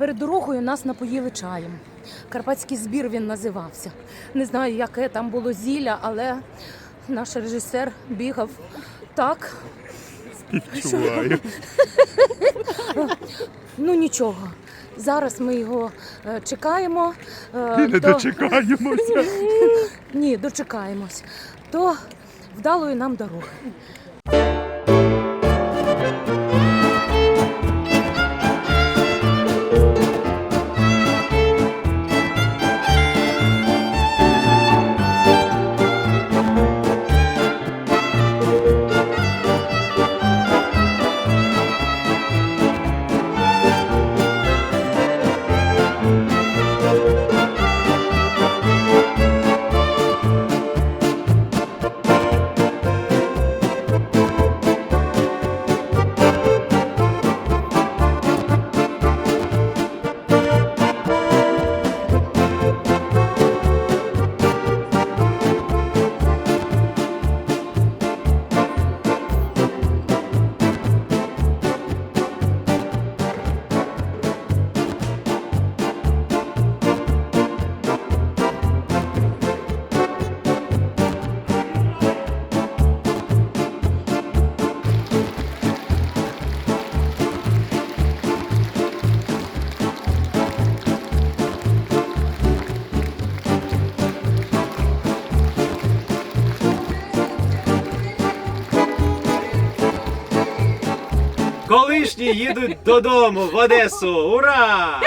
Перед дорогою нас напоїли чаєм. Карпатський збір він називався. Не знаю, яке там було зілля, але наш режисер бігав так. Чуваю. Ну нічого. Зараз ми його е, чекаємо. е, не то- дочекаємося. Ні, дочекаємось. То вдалої нам дороги. Колишні їдуть додому в Одесу. Ура!